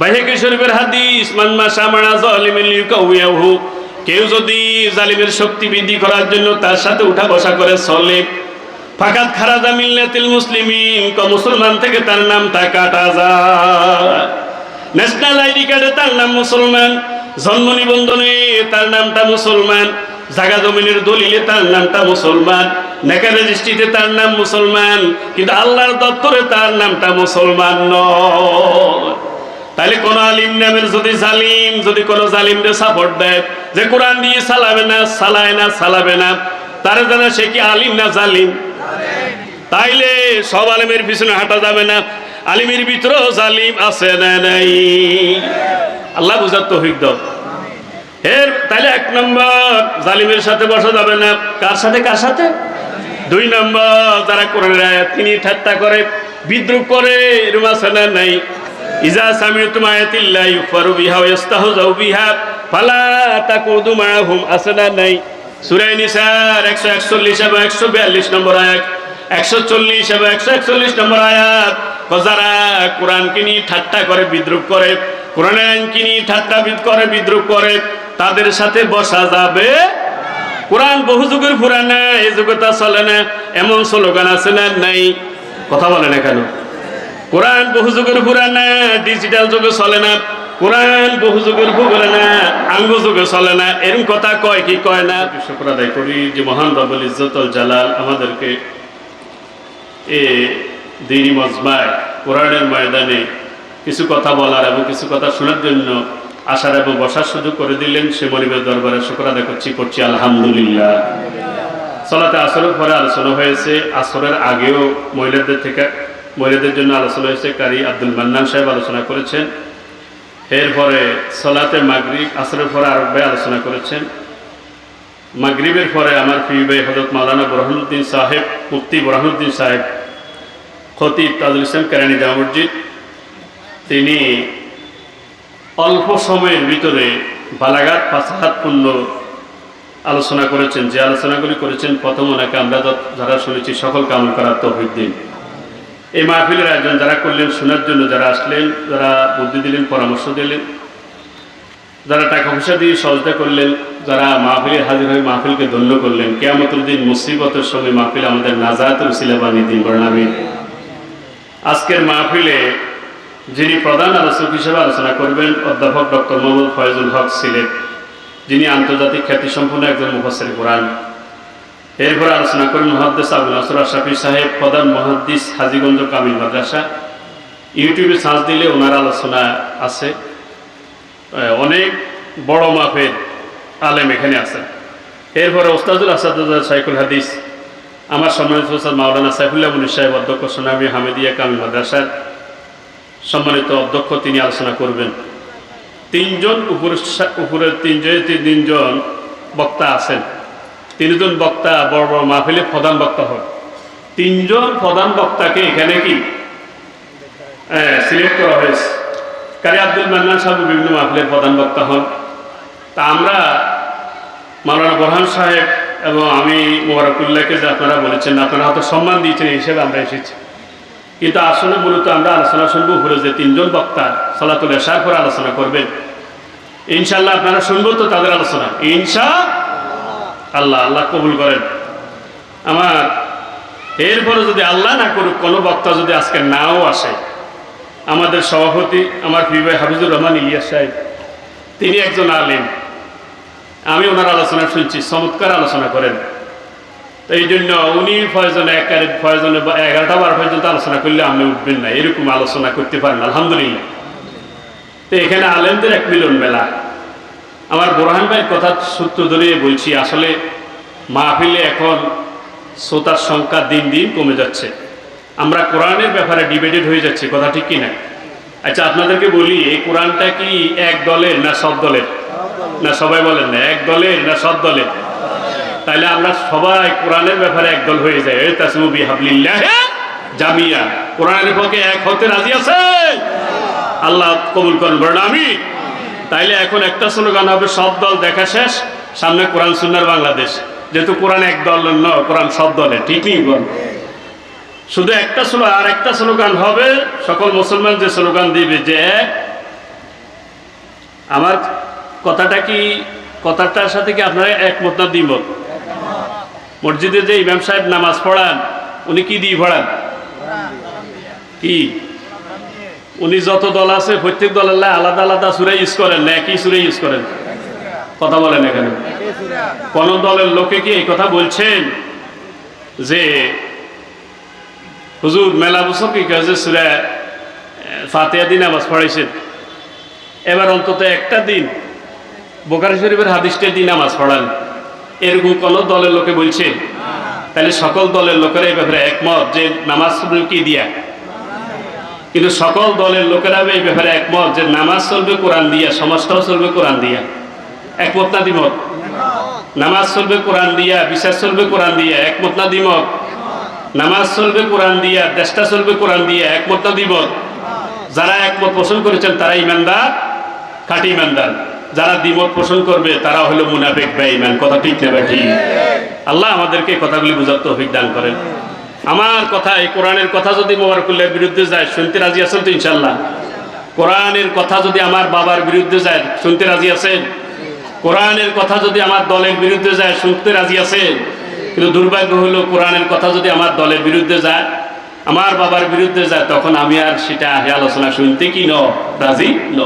বাইহেকে শরীফের হাদিস মানমা সামানা জালিমিন লিউকাউয়াহু কেউ যদি জালিমের শক্তি বৃদ্ধি করার জন্য তার সাথে উঠা বসা করে চলে। ফাকাত খারাজা মিল্লাতিল মুসলিমিন, ক মুসলমান থেকে তার নামটা কাটা যায়। ন্যাশনাল আইডি কার্ডে তার নাম মুসলমান, জন্ম নিবন্ধনে তার নামটা মুসলমান জাগা জমিনের দলিলে তার নামটা মুসলমান নেকা রেজিস্ট্রিতে তার নাম মুসলমান, কিন্তু আল্লাহর দপ্তরে তার নামটা মুসলমান নয়। তাহলে কোন আলিম নামের যদি জালিম, যদি কোন জালিমকে সাপোর্ট দেয়, যে কোরআন দিয়ে সালাবে না, সালায় না সালাবে না, তারা জানা সে কি আলিম না জালিম? তাইলে সব আলিমের পিছনে হাঁটা যাবে না। আলিমের ভিতরেও জালিম আছে না নাই? আল্লাহ বুঝার তো হইক এর তাইলে এক নম্বর, জালিমের সাথে বসা যাবে না। কার সাথে কার সাথে? দুই নম্বর, যারা কোরআনের আয়াত তিনি ঠাট্টা করে, বিদ্রুপ করে, এরম আছে না নাই? ইজা সামিউতুম আয়াতিল্লাহ ইউফারু বিহা ওয়া ইস্তাহজাউ বিহা ফালা তাকুদু মাআহুম আছে না নাই সূরা নিসার 141 এবং 142 নম্বর আয়াত। 140 এবং 141 নম্বর আয়াত। যারা কোরআনকে নিয়ে ঠাট্টা করে, বিদ্রুপ করে। কোরআনের আইনকে নিয়ে ঠাট্টা করে, বিদ্রুপ করে। তাদের সাথে বসা যাবে। কোরআন বহু যুগের পুরানা, এই যুগে তা চলে না। এমন স্লোগান আছে না? নাই। কথা বলে না কেন? কোরআন বহু যুগের পুরানা ডিজিটাল যুগে চলে না কোরআন বহু যুগের পুরে না আঙ্গু যুগে চলে না এরকম কথা কয় কি কয় না? শুক্র আদায় করি যে মহান রব্বুল ইজ্জতুল জালাল আমাদেরকে এ দিনী মজমায় কোরআনের ময়দানে কিছু কথা বলার এবং কিছু কথা শোনার জন্য আসার এবং বসার সুযোগ করে দিলেন সে মনিবের দরবারে শুক্র আদায় করছি করছি আলহামদুলিল্লাহ। চলাতে আসরের পরে আলোচনা হয়েছে আসরের আগেও মহিলাদের থেকে মহিলাদের জন্য আলোচনা হয়েছে কারি আব্দুল মান্নান সাহেব আলোচনা করেছেন। এরপরে সলাতে মাগরিব, আসরের পরে আরব ভাই আলোচনা করেছেন। মাগরিবের পরে আমার প্রিয় ভাই হজরত মাওলানা বরহানুদ্দিন সাহেব, মুফতি বরহানুদ্দিন সাহেব, খতিব তাজুল ইসলাম কেরানি জামা মসজিদ, তিনি অল্প সময়ের ভিতরে বালাঘাট ফাসাহাতপূর্ণ আলোচনা করেছেন। যে আলোচনাগুলি করেছেন, প্রথম ওনাকে আমরা যারা শুনেছি সকল কামল করার তৌফিক দিন। এই মাহফিলের আয়োজন যারা করলেন, শোনার জন্য যারা আসলেন, যারা বুদ্ধি দিলেন, পরামর্শ দিলেন, যারা টাকা পয়সা দিয়ে সহযোগিতা করলেন, যারা মাহফিলে হাজির হয়ে মাহফিলকে ধন্য করলেন, কেয়ামতুল দিন মুসিবতের সঙ্গে মাহফিল আমাদের নাজাতুল সিলেবানি দিন বর্ণামী আজকের মাহফিলে যিনি প্রধান আলোচক হিসেবে আলোচনা করবেন, অধ্যাপক ডক্টর মোহাম্মদ ফয়জুল হক সিলেট, যিনি আন্তর্জাতিক খ্যাতিসম্পন্ন একজন মুফাসের কোরআন। এরপরে আলোচনা করেন মহাদ্দেশ আবুল নাসর আশরাফি সাহেব, প্রধান মহাদ্দিস হাজিগঞ্জ কামিল মাদ্রাসা। ইউটিউবে সার্চ দিলে ওনার আলোচনা আছে। অনেক বড় মাপের আলেম এখানে আছেন। এরপরে ওস্তাদুল আসাদ সাইকুল হাদিস, আমার সম্মানিত ওস্তাদ মাওলানা সাইফুল্লাহ মুনির সাহেব, অধ্যক্ষ সোনামি হামিদিয়া কামিল মাদ্রাসার সম্মানিত অধ্যক্ষ, তিনি আলোচনা করবেন। তিনজন উপর উপরের তিনজন তিনজন বক্তা আছেন। তিনজন বক্তা, বড় বড় মাহফিলে প্রধান বক্তা হন। তিনজন প্রধান বক্তাকে এখানে কি? সিলেক্ট করা হয়েছে। কারি আব্দুল মান্নান সাহেব বিভিন্ন মাহফিলের প্রধান বক্তা হন। তা আমরা মাওলানা বোরহান সাহেব এবং আমি মোবারকুল্লাহকে যে আপনারা বলেছেন, আপনারা হয়তো সম্মান দিয়েছেন, এই হিসেবে আমরা এসেছি। কিন্তু আসলে মূলত আমরা আলোচনা শুনব উপরে যে তিনজন বক্তা সলাতুল এশার করে আলোচনা করবেন। ইনশাল্লাহ আপনারা শুনব তো তাদের আলোচনা। ইনশা আল্লাহ আল্লাহ কবুল করেন। আমার, এরপরে যদি আল্লাহ না করুক, কোনো বক্তা যদি আজকে নাও আসে, আমাদের সভাপতি, আমার প্রিয় হাফিজুর রহমান ইলিয়াস সাহেব, তিনি একজন আলেম। আমি ওনার আলোচনা শুনছি, চমৎকার আলোচনা করেন। তো এই জন্য উনি ফয়জনে এক ফয়জনে বা এগারোটা বার পর্যন্ত আলোচনা করলে আপনি উঠবেন না, এরকম আলোচনা করতে পারেন, আলহামদুলিল্লাহ। তো এখানে আলেমদের এক মিলন মেলা। আমার বোরহান ভাইয়ের কথা সূত্র ধরে বলছি, আসলে মাহফিলে এখন শ্রোতার সংখ্যা দিন দিন কমে যাচ্ছে। আমরা কোরআনের ব্যাপারে ডিবেটেড হয়ে যাচ্ছে, কথা ঠিক কি না আচ্ছা আপনাদেরকে বলি, এই কোরআনটা কি এক দলের না সব দলের? না, সবাই বলেন না, এক দলের না সব দলের? তাইলে আমরা সবাই কোরআনের ব্যাপারে একদল হয়ে যাই এই তাসমু বিহাবলিল্লাহ জামিয়া, কোরআনের পক্ষে এক হতে রাজি আছে? আল্লাহ কবুল করুন, বলেন আমি তাইলে এখন একটা স্লোগান হবে, সব দল দেখা শেষ, সামনে কোরআন সুন্নার বাংলাদেশ। যেহেতু কোরআন এক দল ন কোরআন সব দলে, ঠিকই বল। শুধু একটা স্লো, আর একটা স্লোগান হবে, সকল মুসলমান যে স্লোগান দিবে, যে এক, আমার কথাটা কি, কথাটার সাথে কি আপনারা একমত না দ্বিমত? মসজিদে যে ইমাম সাহেব নামাজ পড়ান, উনি কি দিয়ে পড়ান? কি? উনি যত দল আছে, প্রত্যেক দলের লাই আলাদা আলাদা সুরে ইউজ করেন না একই সুরে ইউজ করেন। কথা বলেন এখানে। কোন দলের লোকে কি এই কথা বলছেন যে, হুজুর, মেলা বছর কি কাজে সুরে ফাতেহা দিন নামাজ পড়াইছেন? এবার অন্তত একটা দিন বোকারি শরীফের হাদিসটা দিন নামাজ পড়ান। এরকম কোন দলের লোকে বলছে? তাহলে সকল দলের লোকেরা এই ব্যাপারে একমত যে, নামাজ কি দিয়া? কিন্তু সকল দলের লোকেরা এই ব্যাপারে একমত যে নামাজ চলবে কোরআন দিয়া সমাজটাও চলবে কোরআন দিয়া। একমত না দ্বিমত নামাজ চলবে কোরআন দিয়া বিশ্বাস চলবে কোরআন দিয়া একমত না দ্বিমত নামাজ চলবে কোরআন দিয়া দেশটা চলবে কোরআন দিয়া একমত না দ্বিমত যারা একমত পোষণ করেছেন তারা ইমানদার খাঁটি ইমানদার। যারা দ্বিমত পোষণ করবে তারা হলো মুনাফেক বা ইমান কথা ঠিক নেবে ঠিক। আল্লাহ আমাদেরকে কথাগুলি বোঝার তৌফিক দান করেন। আমার কথা, এই কোরআনের কথা যদি মোবারকুল্লার বিরুদ্ধে যায়, শুনতে রাজি আছেন তো ইনশাল্লাহ কোরআনের কথা যদি আমার বাবার বিরুদ্ধে যায়, শুনতে রাজি আছেন? কোরআনের কথা যদি আমার দলের বিরুদ্ধে যায়, শুনতে রাজি আছেন? কিন্তু দুর্ভাগ্য হলো কোরআনের কথা যদি আমার দলের বিরুদ্ধে যায়, আমার বাবার বিরুদ্ধে যায়, তখন আমি আর সেটা আলোচনা শুনতে কি ন, রাজি ন?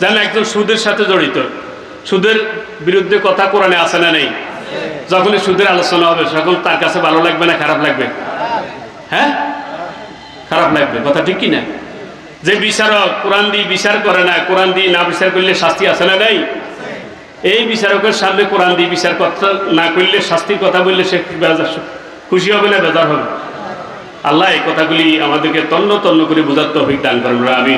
যেন একজন সুদের সাথে জড়িত। সুদের বিরুদ্ধে কথা কোরআনে আছে না নেই? যখনই সুদের আলোচনা হবে তখন তার কাছে ভালো লাগবে না খারাপ লাগবে? হ্যাঁ? খারাপ লাগবে, কথা ঠিক কি না যে বিচারক কোরআন দিয়ে বিচার করে না, কোরআন দিয়ে না বিচার করলে শাস্তি আছে না নেই? এই বিচারকের সামনে কোরআন দিয়ে বিচার করতে না করলে শাস্তির কথা বললে সে খুশি হবে না বেজার হবে? আল্লাহ এই কথাগুলি আমাদেরকে তন্ন তন্ন করে বোঝার তৌফিক দান করেন আমি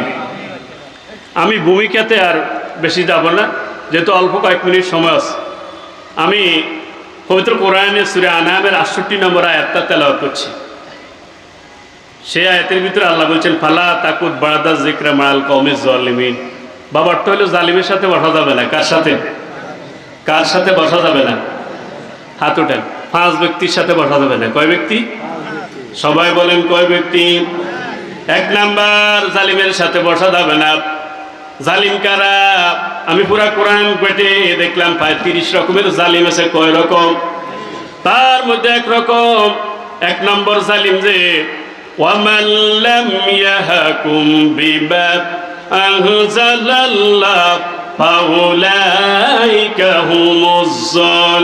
আমি ভূমিকাতে আর বেশি যাব না, যেহেতু অল্প কয়েক মিনিট সময় আছে। আমি পবিত্র কোরআনের সুরে আনামের আটষট্টি নম্বর আয়াতটা তেলাওয়াত করছি। সেই আয়াতের ভিতরে আল্লাহ বলছেন, ফালা তাকুদ বারাদা জিক্রা মাল কৌমিজ জালিমিন বাবার তো হলো জালিমের সাথে বসা যাবে না। কার সাথে? কার সাথে বসা যাবে না? হাত ওঠেন পাঁচ ব্যক্তির সাথে বসা যাবে না। কয় ব্যক্তি? সবাই বলেন, কয় ব্যক্তি? এক নাম্বার, জালিমের সাথে বসা যাবে না। জালিম কারা? আমি পুরা কোরআন পেটে দেখলাম, প্রায় তিরিশ রকমের জালিম আছে। কয় রকম? তার মধ্যে এক রকম। এক নম্বর জালিম যে وَمَنْ لَمْ يَحْكُمْ بِمَا أَنزَلَ اللَّهُ فَأُولَئِكَ هُمُ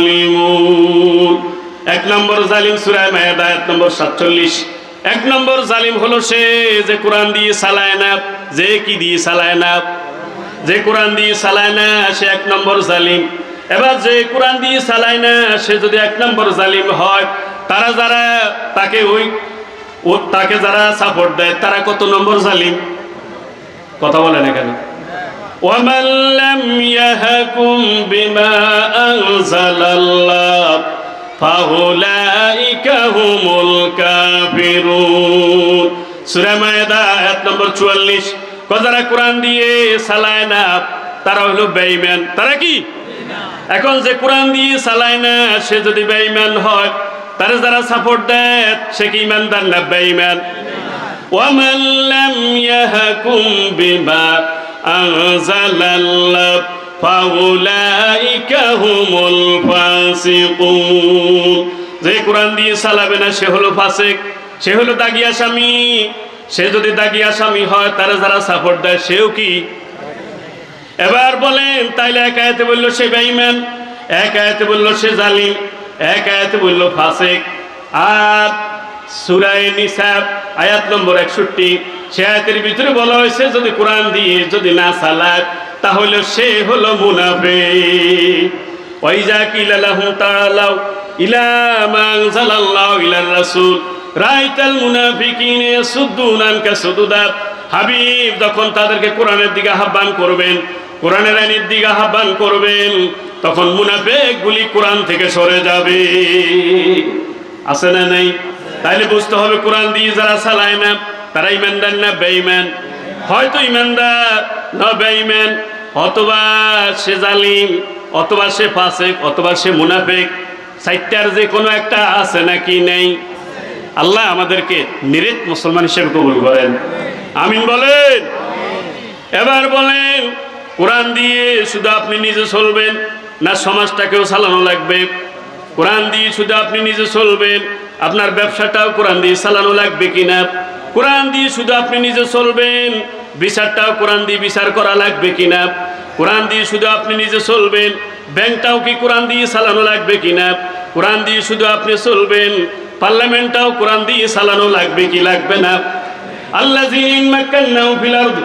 الظَّالِمُونَ এক নম্বর জালিম সূরা মায়েদা এক নম্বর সাতচল্লিশ এক নম্বর জালিম হলো সে যে কোরআন দিয়ে চালায় না যে কি দিয়ে চালায় না যে কোরআন দিয়ে চালায় না সে এক নম্বর জালিম এবার যে কোরআন দিয়ে চালায় না সে যদি এক নম্বর জালিম হয় তারা যারা তাকে ওই ও তাকে যারা সাপোর্ট দেয় তারা কত নম্বর জালিম কথা বলে না কেন ومن لم يحكم بما أنزل الله فأولئك هم الكافرون সূরা মায়েদা আয়াত নম্বর 44 যারা কোরআন দিয়ে চালায় না তারা হলো বেঈমান তারা কি এখন যে কোরআন দিয়ে চালায় না সে যদি বেঈমান হয় তারা যারা সাপোর্ট দেয় সে কি ইমানদার না বেঈমান ومن لم يحكم بما أنزل الله فأولئك هم الفاسقون যে কোরআন দিয়ে চালাবে না সে হলো ফাসিক সে হলো দাগি আসামি সে যদি দাগি আসামি হয় তারা যারা সাপোর্ট দেয় সেও কি এবার বলেন তাইলে এক আয়াতে বললো সে বেঈমান এক আয়াতে বললো সে জালিম এক আয়াতে বলল, ফাসিক। আর সুরায় নিসাব, আয়াত নম্বর একষট্টি, সে ভিতরে বলা হয়েছে, যদি কোরআন দিয়ে যদি না সালাত, তাহলে সে হলো মুনাফে ইলা হাবিব, যখন তাদেরকে কোরআনের দিকে আহ্বান করবেন, কোরআনের আইনের দিকে আহ্বান করবেন তখন মুনাফেকগুলি কোরআন থেকে সরে যাবে। আছে না নাই? তাইলে বুঝতে হবে কোরআন দিয়ে যারা চালায় না তারা ইমানদার না বেঈমান? হয়তো ইমানদার না বেঈমান, অথবা সে জালিম, অথবা সে ফাসেক, অথবা সে মুনাফেক। সাইটটার যে কোনো একটা আছে নাকি নেই? আল্লাহ আমাদেরকে নিরেট মুসলমান হিসেবে কবুল করেন। আমিন বলেন? এবার বলেন, কোরআন দিয়ে শুধু আপনি নিজে চলবেন না সমাজটাকেও চালানো লাগবে। কোরআন দিয়ে শুধু আপনি নিজে চলবেন, আপনার ব্যবসাটাও কোরআন দিয়ে চালানো লাগবে কিনা? কোরআন দিয়ে শুধু আপনি নিজে চলবেন, বিচারটাও কোরআন দিয়ে বিচার করা লাগবে কিনা? কোরআন দিয়ে শুধু আপনি নিজে চলবেন, ব্যাংকটাও কি কোরআন দিয়ে চালানো লাগবে কিনা? কোরআন দিয়ে শুধু আপনি চলবেন, পার্লামেন্টটাও কোরআন দিয়ে চালানো লাগবে কি লাগবে না? আল্লাযীন মাক্কান্নাহু ফিল আরদ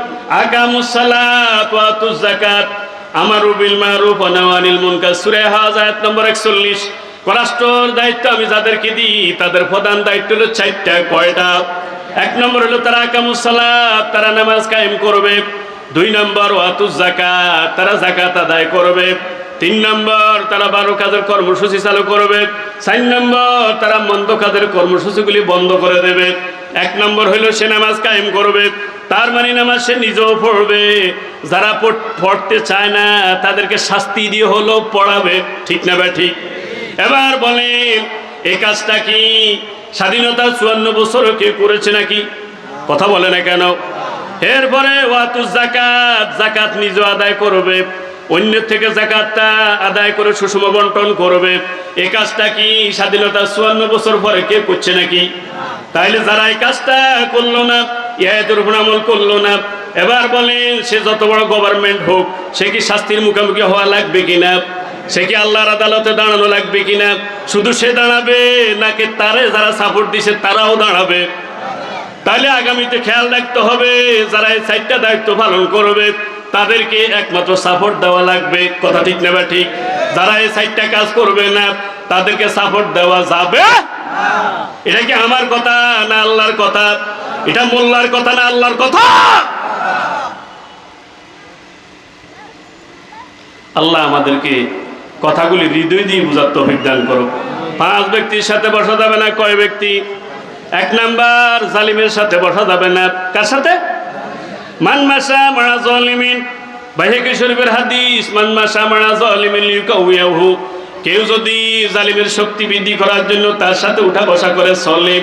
আমারু বিল মারুফ আনিল মুনকার। সূরা হজ আয়াত নম্বর 41 রাষ্ট্রর দায়িত্ব আমি যাদেরকে দিই, তাদের প্রধান দায়িত্ব হলো চারটা, কয়টা? এক নম্বর হলো তারা আকামুস সালাত, তারা নামাজ কায়েম করবে। দুই নম্বর ওয়াতুজ যাকাত, তারা যাকাত আদায় করবে। তিন নম্বর, তারা বারো কাজের কর্মসূচি চালু করবে। চার নম্বর, তারা মন্দ কাজের কর্মসূচিগুলি বন্ধ করে দেবে। এক নম্বর হইল সে নামাজ কায়েম করবে। তার মানে নামাজ সে নিজেও পড়বে। যারা পড়- পড়তে চায় না, তাদেরকে শাস্তি দিয়ে হলো পড়াবে। ঠিক না ঠিক এবার বলেন, এই কাজটা কি স্বাধীনতার চুয়ান্ন বছরও কেউ করেছে নাকি? কথা বলে না কেন? এরপরে ওয়াতু জাকাত জাকাত নিজে আদায় করবে। অন্যের থেকে জাকাতটা আদায় করে সুষম বন্টন করবে। এ কাজটা কি? স্বাধীনতা চুয়ান্ন বছর পরে কে করছে নাকি? তাইলে যারা এই কাজটা করল না ইহায়তের উপর করল না, এবার বলেন সে যত বড় গভর্নমেন্ট হোক, সে কি শাস্তির মুখোমুখি হওয়া লাগবে কিনা? সে কি আল্লাহর আদালতে দাঁড়ানো লাগবে কিনা? শুধু সে দাঁড়াবে, নাকি তারে যারা সাপোর্ট দিছে, তারাও দাঁড়াবে? তাহলে আগামীতে খেয়াল রাখতে হবে, যারা এই চারটা দায়িত্ব পালন করবে তাদেরকে একমাত্র সাপোর্ট দেওয়া লাগবে। কথা ঠিক নেবা ঠিক? যারা এই সাইডটা কাজ করবে না, তাদেরকে সাপোর্ট দেওয়া যাবে? এটা কি আমার কথা না আল্লাহর কথা? এটা মোল্লার কথা না আল্লাহর কথা? আল্লাহ আমাদেরকে কথাগুলি হৃদয় দিয়ে বুঝার তৌফিক দান করো পাঁচ ব্যক্তির সাথে বসা যাবে না, কয় ব্যক্তি? এক নাম্বার জালিমের সাথে বসা যাবে না। কার সাথে? মান মাসা মারা জলিমিন। বাহিকে শরীফের হাদিস? মান মাসা মারা জলিমিন কেউ যদি জালিমের শক্তি বৃদ্ধি করার জন্য তার সাথে উঠা বসা করে চলে,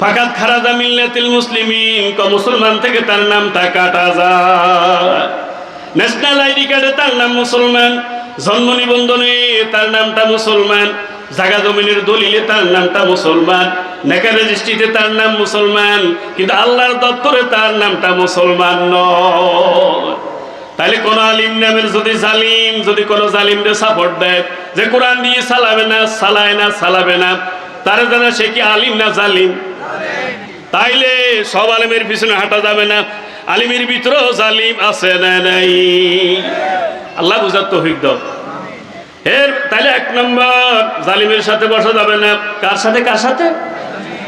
ফাকাত খারাজা মিল্লাতিল মুসলিমিন, ক মুসলমান থেকে তার নামটা কাটা যায়। ন্যাশনাল আইডি কার্ডে তার নাম মুসলমান, জন্ম নিবন্ধনে তার নামটা মুসলমান জাগা জমিনের দলিলে তার নামটা মুসলমান, নেকা রেজিস্ট্রিতে তার নাম মুসলমান, কিন্তু আল্লাহর দপ্তরে তার নামটা মুসলমান নয়। তাহলে কোন আলিম নামের যদি জালিম, যদি কোনো জালিমদের সাপোর্ট দেয়, যে কোরআন দিয়ে সালাবে না, সালায় না সালাবে না, তারা জানা সে কি আলিম না জালিম? তাইলে সব আলিমের পিছনে হাঁটা যাবে না। আলিমের ভিতরেও জালিম আছে না নাই? আল্লাহ বুঝার তো হইক এর তাইলে এক নম্বর, জালিমের সাথে বসা যাবে না। কার সাথে কার সাথে?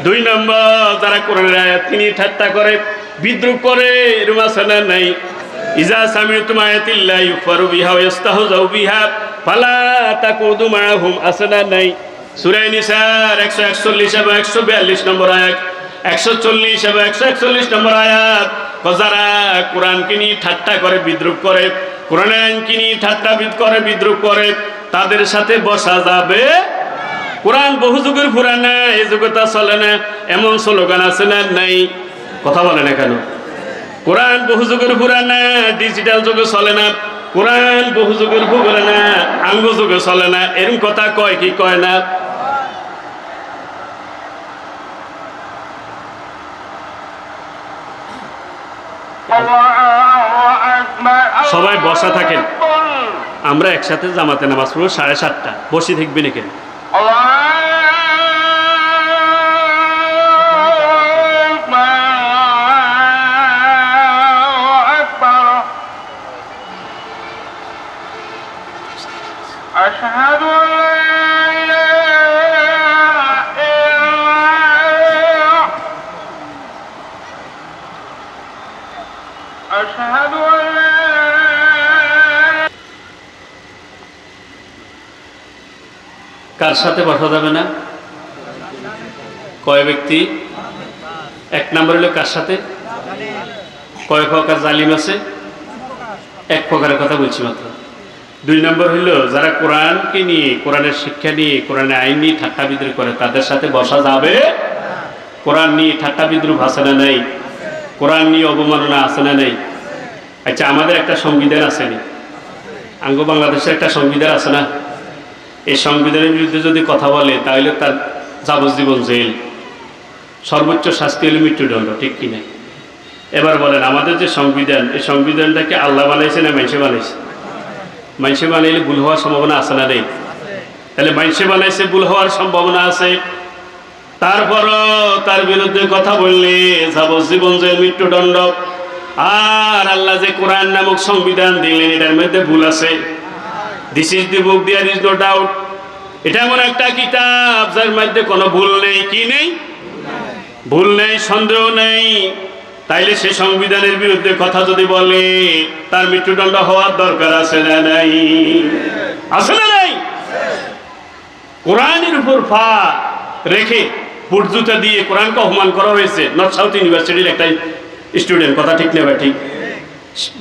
দুই নম্বর, যারা কোরআনের আয়াত তিনি ঠাট্টা করে, বিদ্রুপ করে না নাই। ইজা সামি তুম আয়াতিল্লাহ ইউফারু বিহা ওয়া ইস্তাহজাউ বিহা, ফালা তাকুদু আছে না নাই? সূরা নিসার 141 এবং 142 নম্বর আয়াত। একশো চল্লিশ এবং একশো একচল্লিশ নম্বর আয়াত। যারা কোরআনকে নিয়ে ঠাট্টা করে, বিদ্রুপ করে, কোরআনের আইনকে নিয়ে ঠাট্টা করে, বিদ্রুপ করে তাদের সাথে বসা যাবে। কোরআন বহু যুগের পুরানা এই যুগে তা চলে না, এমন স্লোগান আছে না, নাই। কথা বলে না কেন? কোরআন বহু যুগের পুরানা ডিজিটাল যুগে চলে না, কোরআন বহু যুগের পুরানা না আঙ্গ যুগে চলে না এরকম কথা কয় কি কয় না? সবাই বসা থাকেন। আমরা একসাথে জামাতে নামাজ পড়ব সাড়ে সাতটা। বসে থাকবে নাকি? সাথে বসা যাবে না? কয় ব্যক্তি? এক নম্বর হলো কার সাথে? কয় প্রকার জালিম আছে? এক প্রকারের কথা বলছি মাত্র। দুই নম্বর হইল যারা কোরআনকে নিয়ে, কোরআনের শিক্ষা নিয়ে কোরআনের আইন নিয়ে ঠাট্টা বিদ্রুপ করে, তাদের সাথে বসা যাবে? কোরআন নিয়ে ঠাট্টা বিদ্রুপ আছে না নেই? কোরআন নিয়ে অবমাননা আছে না নেই? আচ্ছা আমাদের একটা সংবিধান আসেনি আঙ্গ বাংলাদেশের একটা সংবিধান আছে না? এই সংবিধানের বিরুদ্ধে যদি কথা বলে, তাহলে তার যাবজ্জীবন জেল। সর্বোচ্চ শাস্তি হলো মৃত্যুদণ্ড, ঠিক কিনা এবার বলেন, আমাদের যে সংবিধান, এই সংবিধানটাকে আল্লাহ বানাইছে না মানুষে বানাইছে? মানুষে বানাইলে ভুল হওয়ার সম্ভাবনা আছে না নেই? তাহলে মানুষে বানাইছে, ভুল হওয়ার সম্ভাবনা আছে। তারপরও তার বিরুদ্ধে কথা বললে যাবজ্জীবন জেল, মৃত্যুদণ্ড। আর আল্লাহ যে কোরআন নামক সংবিধান দিলেন, এটার মধ্যে ভুল আছে। দিস ইজ দি বুক দিয়ার ইজ নো ডাউট এটা এমন একটা কিতাব যার মধ্যে কোনো ভুল নেই, কি নেই? ভুল নেই, সন্দেহ নেই। তাইলে সে সংবিধানের বিরুদ্ধে কথা যদি বলে, তার মৃত্যুদণ্ড হওয়ার দরকার আছে না নাই? আছে না নাই? কোরআনের উপর ফা রেখে বুট জুতা দিয়ে কোরআনকে অপমান করা হয়েছে। নর্থ সাউথ ইউনিভার্সিটির একটা স্টুডেন্ট কথা ঠিক নেবে ঠিক?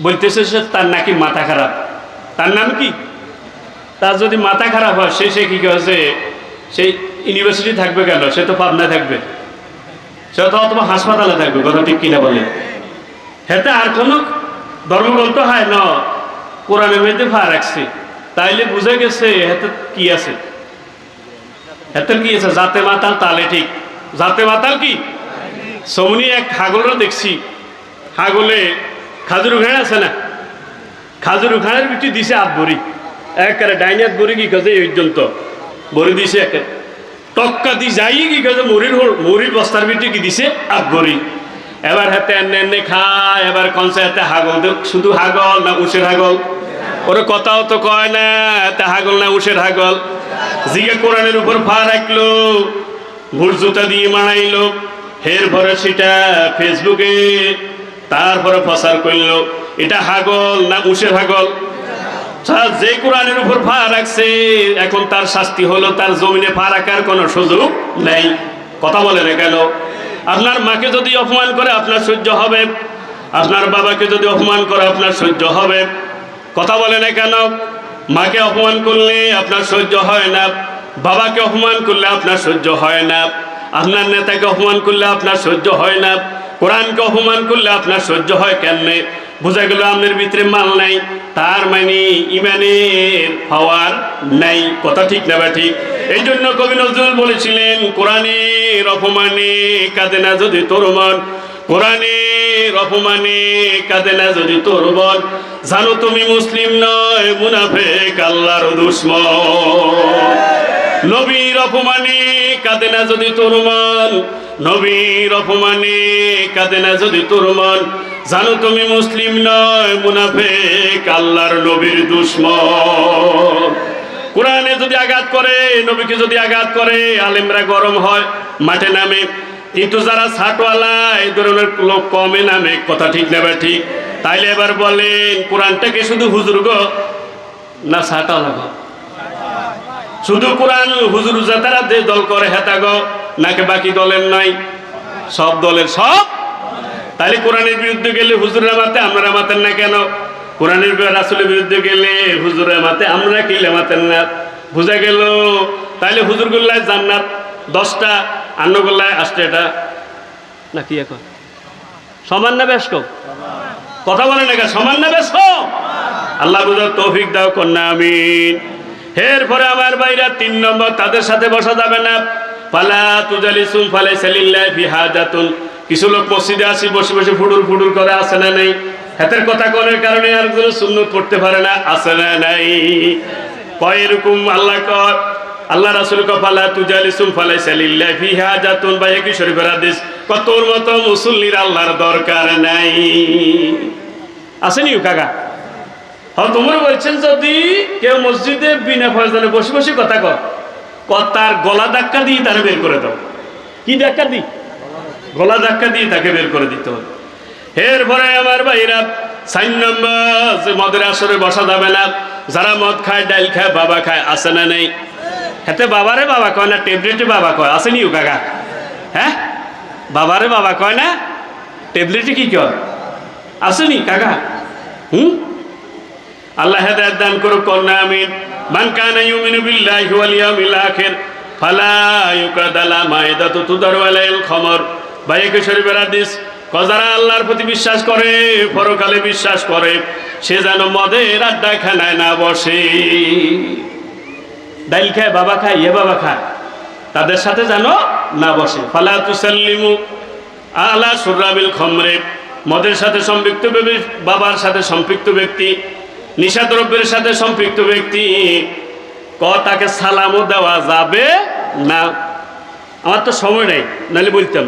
বলতেছে সে তার নাকি মাথা খারাপ। তার নাম কি? তার যদি মাথা খারাপ হয়, সে সে কি করেছে সেই ইউনিভার্সিটি থাকবে কেন? সে তো পাবনায় থাকবে। সে তো অথবা হাসপাতালে থাকবে, কথা ঠিক কিনা বলে। হেতে আর কোনো ধর্মগ্রন্থ হয়? না, কোরআনের মধ্যে ফা রাখছে। তাইলে বুঝে গেছে হেতে কি আছে। হেতের কি আছে? জাতে মাতাল তালে ঠিক। জাতে মাতাল কি? সমনি এক হাগলও দেখছি। হাগলে খাজুর ঘাড় আছে না? খাজুর ঘাড়ের বিটি দিছে আট বড়ি একেবারে ডাইনিয়াত বড়ি কি কাজে এই পর্যন্ত? বড়ি দিছে একে। টক্কা দি যাই কি কাজে মুড়ির মুড়ির বস্তার বিটি কি দিছে? আট বড়ি এবার হাতে এনে এনে খায়, এবার কনসে হাতে হাগল শুধু হাগল না উষের হাগল। ওর কথাও তো কয় না তা হাগল না উষের হাগল। জিগে কোরআনের উপর ফা রাখল, ভুল জুতা দিয়ে মারাইলো হের পরে সেটা ফেসবুকে, তারপরে প্রচার করল। এটা হাগল না উষের হাগল? যে কোরআনের উপর ফা রাখছে, এখন তার শাস্তি হলো, তার জমিনে ফা রাখার কোনো সুযোগ নেই। কথা বলে না কেন? আপনার মাকে যদি অপমান করে, আপনার সহ্য হবে। আপনার বাবাকে যদি অপমান করে, আপনার সহ্য হবে। কথা বলে না কেন? মাকে অপমান করলে আপনার সহ্য হয় না। বাবাকে অপমান করলে আপনার সহ্য হয় না। আপনার নেতাকে অপমান করলে আপনার সহ্য হয় না। কোরআনকে অপমান করলে আপনার সহ্য হয় কেমনে? বোঝা গেল আপনার ভিতরে মাল নাই, তার মানে ইমানের পাওয়ার নাই। কথা ঠিক না বা ঠিক? এই জন্য কবি নজরুল বলেছিলেন, কোরআনের অপমানে কাঁদে না যদি তোর মন। কোরআনের অপমানে কাঁদে না যদি তোর মন। জানো তুমি মুসলিম নয়, মুনাফেক আল্লাহর দুশ্মন। নবীর অপমানে কাঁদে না যদি তোর মন। নবীর অপমানে কাঁদে না যদি তোর জানো তুমি মুসলিম নয়, মুনাফেক, আল্লাহর নবীর দুশ্মন। কোরআনে যদি আঘাত করে, নবীকে যদি আঘাত করে, আলেমরা গরম হয়, মাঠে নামে। কিন্তু যারা ছাটওয়ালা, এই ধরনের লোক কমে নামে, কথা ঠিক নেবে ঠিক। তাইলে এবার বলেন কোরআনটাকে শুধু হুজুর না, ছাটওয়ালা গো। শুধু কোরআন হুজুর যাতারা যে দল করে হেতা গো নাকি বাকি দলের নাই? সব দলের সব। তাহলে কোরআনের বিরুদ্ধে গেলে হুজুরের মাতে আমরা মাতেন না কেন? কোরআনের রাসুলের বিরুদ্ধে গেলে হুজুরের মাতে আমরা কিলে মাতেন না? বুঝা গেল? তাহলে হুজুর গুল্লায় জান্নাত দশটা আন্ন গোল্লায় আসতেটা না কি এখন? সমান না বেশ কম কথা বলে না? সমান না বেশ কম আল্লাহ বুঝার তৌফিক দাও কন্যা, আমিন। এর পরে আমার বাইরা তিন নম্বর তাদের সাথে বসা যাবে না। পালা তুজালিসুম ফালে সালিল্লাহ ফি হাজাতুন। কিছু লোক মসজিদে আসি, বসে বসে ফুডুর ফুডুর করে আসে না নেই? হাতের কথা করার কারণে আর কোনো সুন্নত পড়তে পারে না আসে না নাই? কয় এরকম আল্লাহ কর আল্লাহ রাসুল কফালা তুজালিসুম ফালাই সালিল্লাহ ফি হাজাতুন। বা একই শরীফের হাদিস, কতর মতো মুসল্লির আল্লাহর দরকার নাই? আসেনি কাকা? হ্যাঁ তোমরা বলছেন যদি কেউ মসজিদে বিনা ফয়জানে বসে বসে কথা কর তার গলা ধাক্কা দিয়ে তারা বের করে দাও। কি ধাক্কা দিই? গলা ধাক্কা দিয়ে তাকে বের করে দিতে হবে। এরপরে আমার ভাইরা সাইন নম্বর, যে মদের আসরে বসা যাবে না যারা মদ খায়, ডাইল খায়, বাবা খায় আসে না নেই? হেতে বাবারে বাবা কয় না, ট্যাবলেটে বাবা কয়, আসেনি ও কাকা? হ্যাঁ? বাবারে বাবা কয় না, ট্যাবলেটে কি কয়? আসেনি কাকা? হুম? আল্লাহ হেদায়ত দান করুক, কন্যা, আমিন। মান কানা ইউমিনু বিল্লাহি ওয়াল ইয়াউমিল আখির, ফালা ইউকাদালা মাইদাতু তুদারু আলাইল খমর। বাইকে শরীফের হাদিস যারা আল্লাহর প্রতি বিশ্বাস করে, পরকালে বিশ্বাস করে, সে যেন মদের আড্ডা খেলায় না বসে। ডাইল খায়, বাবা খায় ইয়ে বাবা খায়, তাদের সাথে যেন না বসে। ফালা তুসাল্লিমু আলা সুরাবিল খমরে, মদের সাথে সম্পৃক্ত বাবার সাথে সম্পৃক্ত ব্যক্তি নিশাদ্রব্যের সাথে সম্পৃক্ত ব্যক্তি ক, তাকে সালামও দেওয়া যাবে না। আমার তো সময় নেই, নাহলে বলতাম,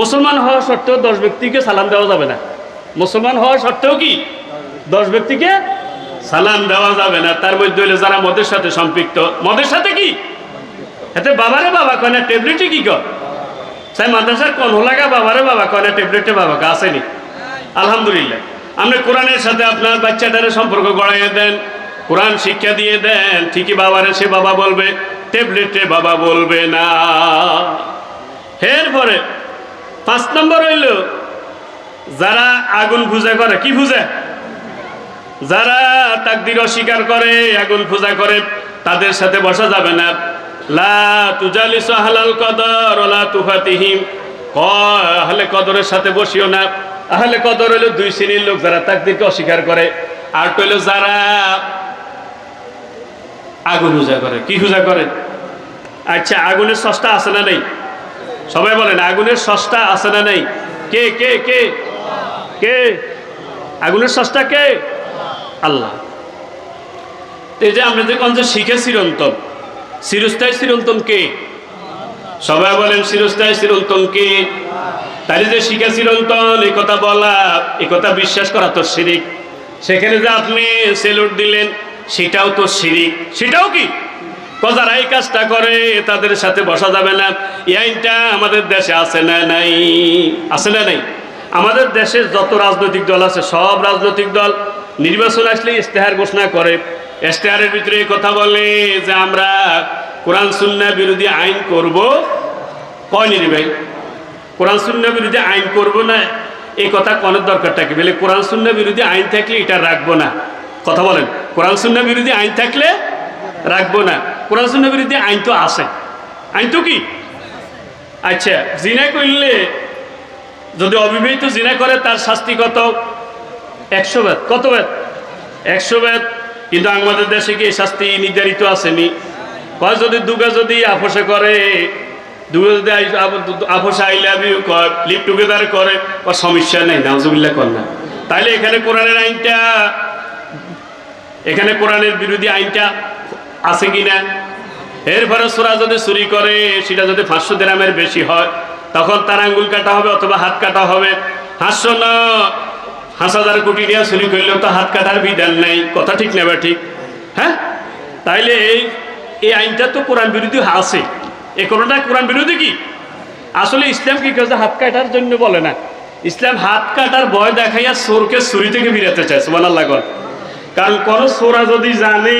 মুসলমান হওয়া সত্ত্বেও দশ ব্যক্তিকে সালাম দেওয়া যাবে না। মুসলমান হওয়া সত্ত্বেও কি? দশ ব্যক্তিকে সালাম দেওয়া যাবে না। তার মধ্যে হইলে যারা মদের সাথে সম্পৃক্ত, মদের সাথে কি? এতে বাবারে বাবা কয় না, ট্যাবলেটে কি কর সাই মাদ্রাসার কোন লাগা বাবারে বাবা কয় না, ট্যাবলেটে বাবা আসেনি। আলহামদুলিল্লাহ। আপনি কোরআনের সাথে আপনার বাচ্চাটারে সম্পর্ক গড়াইয়ে দেন, কোরআন শিক্ষা দিয়ে দেন, ঠিকই বাবারে সে বাবা বলবে, ট্যাবলেটে বাবা বলবে না। এরপরে পাঁচ নম্বর হইল, যারা আগুন পূজা করে, কি পূজা? যারা তাকদির অস্বীকার করে, আগুন পূজা করে, তাদের সাথে বসা যাবে না। লা তুজালিস আহলাল কদর ওলা তুফাতিহিম। আহলে কদরের সাথে বসিও না। আহলে কদর হলো দুই শ্রেণির লোক যারা তাকদিরকে অস্বীকার করে, আর হইল যারা আগুন পূজা করে। কি পূজা করে? আচ্ছা আগুনের সস্তা আছে না নেই? সবাই বলেন, আগুনের সস্তা আছে না নেই? কে কে কে? কে? আগুনের সস্তা কে? আল্লাহ। এই যে আমরা যে কোন যে শিখে চিরন্তন, চিরস্থায়ী চিরন্তন কে? সবাই বলেন, চিরস্থায়ী চিরন্তন কে? তাই যে শিখে চিরন্তন এই কথা বলা, এই কথা বিশ্বাস করা তো শিরিক। সেখানে যে আপনি সেলুট দিলেন, সেটাও তো শিরিক। সেটাও কি? যারা এই কাজটা করে, তাদের সাথে বসা যাবে না। এই আইনটা আমাদের দেশে আছে না নাই? আছে না নাই? আমাদের দেশে যত রাজনৈতিক দল আছে, সব রাজনৈতিক দল নির্বাচন আসলে ইশতেহার ঘোষণা করে। ইশতেহারের ভিতরে কথা বলে যে আমরা কোরআন সুন্না বিরোধী আইন করব। কয় নিরি ভাই কোরআন সুন্না বিরোধী আইন করব না, এই কথা কনের দরকারটা থাকে। বলে কোরআন সুন্না বিরোধী আইন থাকলে এটা রাখব না। কথা বলেন, কোরআন সুন্না বিরোধী আইন থাকলে রাখব না। কোরআন সুন্না বিরোধী আইন তো আছে। আইন তো কি? আচ্ছা জিনা করলে যদি অবিবাহিত জিনা করে, তার শাস্তি কত? একশো বেদ। কত বেদ? একশো বেদ। কিন্তু আমাদের দেশে কি শাস্তি নির্ধারিত আসেনি? যদি দুগা যদি আপোষে করে লাভ ইউ কর সমস্যা নেই কর না। এখানে আইনটা, এখানে বিরোধী আইনটা আছে কি না যদি চুরি করে, সেটা যদি বেশি হয়, তখন তার আঙ্গুল কাটা হবে অথবা হাত কাটা হবে। হাসছো না হাঁস হাজার কোটি নিয়ে চুরি করলেও তো হাত কাটার বিধান নেই, কথা ঠিক নেবে ঠিক? হ্যাঁ? তাইলে এই এই আইনটা তো কোরআন বিরোধী আছে। এ কোনোটা কোরআন বিরোধী কি? আসলে ইসলাম কি কাজে হাত কাটার জন্য বলে না। ইসলাম হাত কাটার ভয় দেখাইয়া সোরকে চুরি থেকে বিরাতে চায় সুমান আল্লাহ কারণ কোন সোরা যদি জানে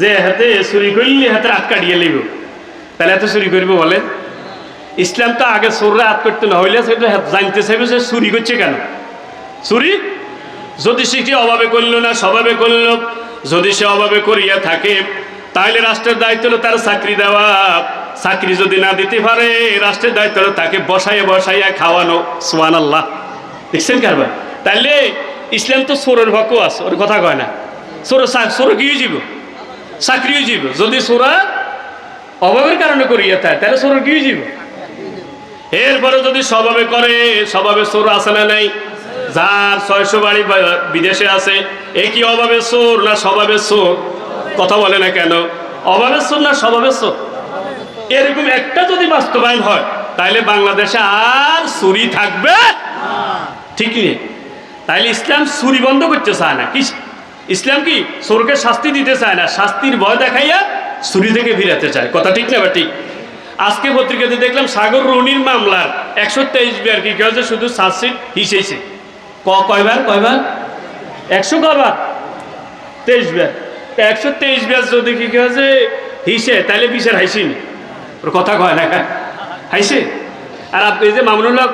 যে হাতে চুরি করলে হাতে হাত কাটিয়ে লিব তাহলে এত চুরি করবে বলে ইসলাম তো আগে সোররা হাত করতে না হইলে সে সেটা জানতে চাইবে যে চুরি করছে কেন। চুরি যদি সে কি অভাবে করল না, স্বভাবে করল, যদি সে অভাবে করিয়া থাকে তাহলে রাষ্ট্রের দায়িত্ব হলো তার চাকরি দেওয়া। চাকরি যদি না দিতে পারে, রাষ্ট্রের দায়িত্ব তাকে বসাইয়া বসাইয়া খাওয়ানো সোয়ান আল্লাহ দেখছেন কারবার তাহলে ইসলাম তো সোরের ভক্ত আছে, ওর কথা কয় না। সোর সোর কি জীব চাকরিও জীব যদি সোরা অভাবের কারণে করিয়া থাকে তাহলে সোর কি যাব এরপরে যদি স্বভাবে করে, স্বভাবে সোর আছে না নাই? যার ছয়শো বাড়ি বিদেশে আছে, এ কি অভাবে সোর না স্বভাবের সোর? কথা বলে না কেন? অভাবের সোর না স্বভাবের সোর? এরকম একটা যদি বাস্তবায়ন হয়, তাহলে বাংলাদেশে আর চুরি থাকবে ঠিক নেই তাইলে ইসলাম চুরি বন্ধ করতে চায় না। কি ইসলাম কি চোরকে শাস্তি দিতে চায় না? শাস্তির ভয় দেখাইয়া চুরি থেকে ফিরাতে চায়। কথা ঠিক না ঠিক আজকে পত্রিকাতে দেখলাম সাগর রনির মামলার একশো তেইশ বিয়ার কি কেউ শুধু চার্জশিট হিসেছে ক, কয়বার কয়বার? একশো কয়বার তেইশ বিয়ার একশো তেইশ বিয়ার যদি কি কেছে হিসে, তাহলে বিশের হাইসিনি। ওর কথা কয় না। হাইছে? আর আপনি যে মামুনুল হক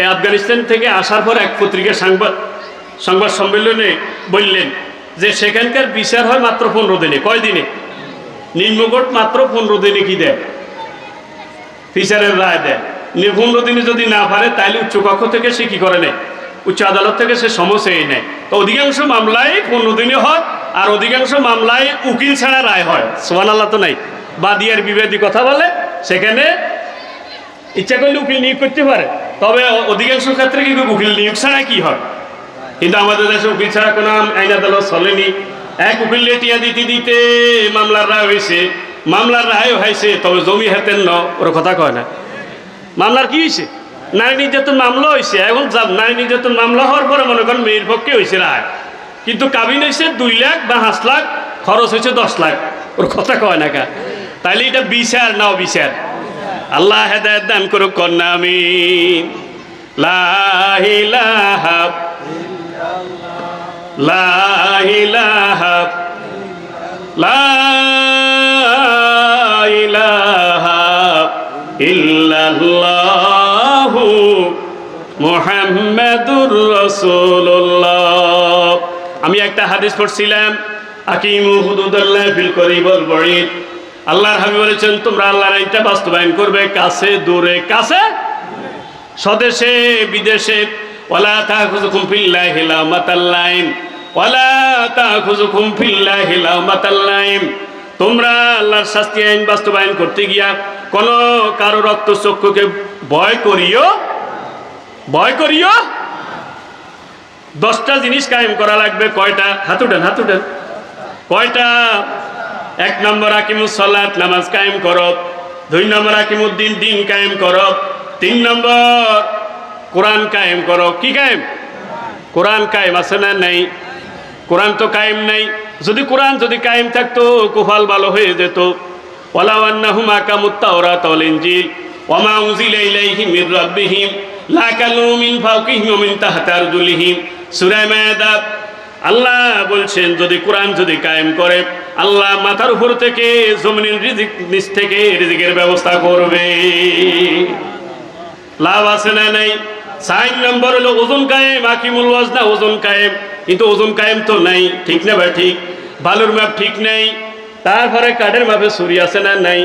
এই আফগানিস্তান থেকে আসার পর এক পত্রিকার সংবাদ সংবাদ সম্মেলনে বললেন যে সেখানকার বিচার হয় মাত্র পনেরো দিনে। কয় দিনে? নিম্নকোট মাত্র পনেরো দিনে কি দেয়? বিচারের রায় দেয়। পনেরো দিনে যদি না পারে তাহলে উচ্চ কক্ষ থেকে সে কি করে নেয়? উচ্চ আদালত থেকে সে সমস্যাই নেয়। তো অধিকাংশ মামলায় পনেরো দিনে হয়, আর অধিকাংশ মামলায় উকিল ছাড়া রায় হয়। সোহান আল্লাহ তো নাই। বাদিয়ার বিবাদী কথা বলে, সেখানে ইচ্ছা করলে উকিল নিয়োগ করতে পারে। তবে অধিকাংশ ক্ষেত্রে কিন্তু উকিল নিয়োগ ছাড়া কি হয়? কিন্তু আমাদের দেশে উকিল ছাড়া কোনো আইন আদালত চলেনি। এক উকিল টিয়া দিতে দিতে মামলার রায় হয়েছে। মামলার রায় হয়েছে, তবে জমি হাতের ন, ওর কথা কয় না। মামলার কি হয়েছে? নারী নির্যাতন মামলা হয়েছে। এখন নারী নির্যাতন মামলা হওয়ার পরে মনে করেন মেয়ের পক্ষে হয়েছে রায়। কিন্তু কাবিন হয়েছে দুই লাখ বা পাঁচ লাখ, খরচ হয়েছে দশ লাখ। ওর কথা কয় না কা। তাইলে এটা বিচার, নাও বিচার। আল্লাহ হেদায়ত দান করুক, কন্যা আমি আমি একটা হাদিস পড়ছিলাম আকিমু হুদুদাল্লাহ ফিল করিবল বড়িদ আল্লাহর হাবিব বলেছেন, তোমরা আল্লাহর এইটা বাস্তবায়ন করবে, কাছে, দূরে, কাছে, স্বদেশে, বিদেশে। ওয়ালা তাখুজুকুম ফিল্লাহি লামাতাল্লাইম ওয়ালা তাখুজুকুম ফিল্লাহি লামাতাল্লাইম তোমরা আল্লাহর শাস্তি আইন বাস্তবায়ন করতে গিয়া কোন কারও রক্ত চক্ষুকে ভয় করিও ভয় করিও। দশটা জিনিস কায়েম করা লাগবে, কয়টা? হাত উঠেন। কয়টা? এক নম্বর আকিমুস সালাত, নামাজ কায়েম করো। দুই নম্বর আকিমুদ্দিন, দিন কায়েম করো। তিন নম্বর, কোরআন কায়েম করো। কি কায়েম? কোরআন কায়েম আছে না নাই? কোরআন তো কায়েম নাই। যদি কোরআন যদি কায়েম থাকতো, কুফাল ভালো হয়ে যেত। ওয়ালাউ আন্নাহুম আকামুত তাওরাত ওয়াল ইনজিল। ওয়ামা উনজিলা ইলাইহিম মির রাব্বিহিম। লাকালু মিন ফাওকিহিম মিন তাহতি আরজুলিহিম। সূরা মায়দা আল্লাহ বলছেন, যদি কোরআন যদি কায়েম করে, আল্লাহ মাথার উপর থেকে, জমিনের রিজিক, নিচ থেকে রিজিকের ব্যবস্থা করবে। লাভ আছে না নাই? চার নম্বর হলো ওজন কায়েম আকিমুল ওয়াজনা ওজন কায়েম। কিন্তু ওজন কায়েম তো নাই, ঠিক না ভাই, ঠিক? বালুর মাপ ঠিক নাই? তারপরে কাঠের মাপে ছুরি আছে না নাই?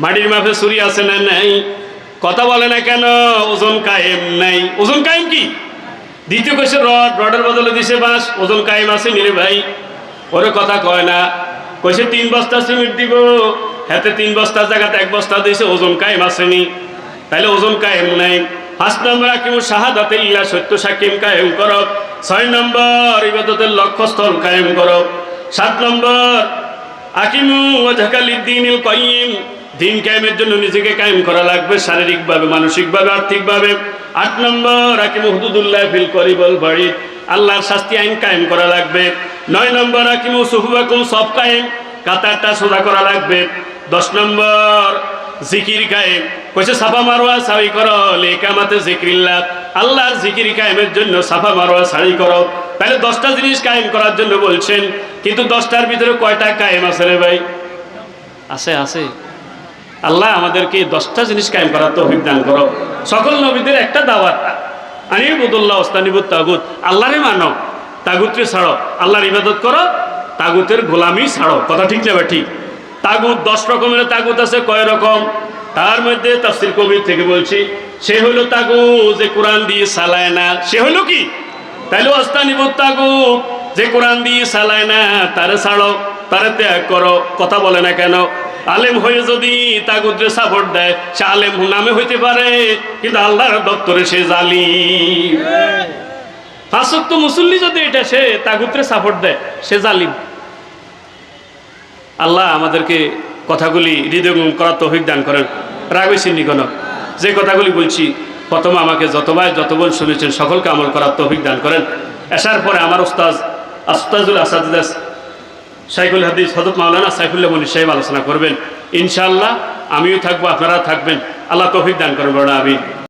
মাটির মাপে ছুরি আছে না নাই? কথা বলে না কেন? ওজন কায়েম নাই। ওজন কায়েম কি? দ্বিতীয় কইছে রড রডের বদলে দিছে বাঁশ, ওজন কায়েম আছে নিরে ভাই। ওরে কথা কয় না, কইছে তিন বস্তা সিমেন্ট দিব, হাতে তিন বস্তার জায়গাতে এক বস্তা দিয়েছে ওজন কায়েম আসেনি। তাহলে ওজন কায়েম নাই। পাঁচ নম্বর আকিমু শাহাদাতে ইল্লা সত্য সাকিম কায়েম করো। ছয় নম্বর ইবাদতের লক্ষ্যস্থল কায়েম করো। সাত নম্বর, আকিমু ওয়াজহাকালিদ দ্বীনিল কাইয়িম দিন কায়েমের জন্য নিজেকে কায়েম করা লাগবে শারীরিকভাবে, মানসিকভাবে, আর্থিকভাবে। আট নম্বর আকিমু হুদুদুল্লাহ ফিল করিবল বাড়ি আল্লাহর শাস্তি আইন কায়েম করা লাগবে। নয় নম্বর আকিমু সুহুবাকুম সব কায়েম। কাতারটা সোজা করা লাগবে। দশ নম্বর, জিকির কায়েম। কইছে, সাফা মারোয়া সাই করো লেকামাতে জিক্রিল্লাহ। আল্লাহর জিকির কায়েমের জন্য সাফা মারোয়া সাই করো। তাহলে দশটা জিনিস কায়েম করার জন্য বলছেন, কিন্তু দশটার ভিতরে কয়টা কায়েম আছে রে ভাই? আছে আছে। আল্লাহ আমাদেরকে দশটা জিনিস কায়েম করার তো দান করো। সকল নবীদের একটা দাওয়াত। আনি বুদুল্লাহ ওস্তানিবুদ তাগুত। আল্লাহরে মানো, তাগুতরে ছাড়ো। আল্লাহর ইবাদত করো, তাগুতের গোলামি ছাড়ো। কথা ঠিক ভাই ঠিক? তাগুত দশ রকমের তাগুত আছে, কয় রকম? তার মধ্যে তাফসির কবির থেকে বলছি, সে হলো তাগু যে কোরআন দিয়ে চালায় না। সে হলো কি? তাইলে অস্তানিবুদ তাগুত যে কোরআন দিয়ে চালায় না, তারে ছাড়ো, তারে ত্যাগ করো। কথা বলে না কেন? আলেম হয়ে যদি তাগুদ্রে সাপোর্ট দেয়, সে আলেম নামে হইতে পারে, কিন্তু আল্লাহর দপ্তরে সে জালি ফাঁসক্ত মুসল্লি যদি এটা সে তাগুত্রে সাপোর্ট দেয়, সে জালিম। আল্লাহ আমাদেরকে কথাগুলি হৃদয়ঙ্গম করার তৌফিক দান করেন। রাগৈছিন্নি কোন যে কথাগুলি বলছি, প্রথম আমাকে যতবার যতবার শুনেছেন, সকলকে আমল করার তৌফিক দান করেন। আসার পরে আমার ওস্তাজ আস্তাজুল আসাদাস সাইকুল হাদিস হজরত মাওলানা সাইফুল্লাহ মনি সাহেব আলোচনা করবেন। ইনশাআল্লাহ আমিও থাকব আপনারা থাকবেন। আল্লাহ তৌফিক দান করেন বড় আমি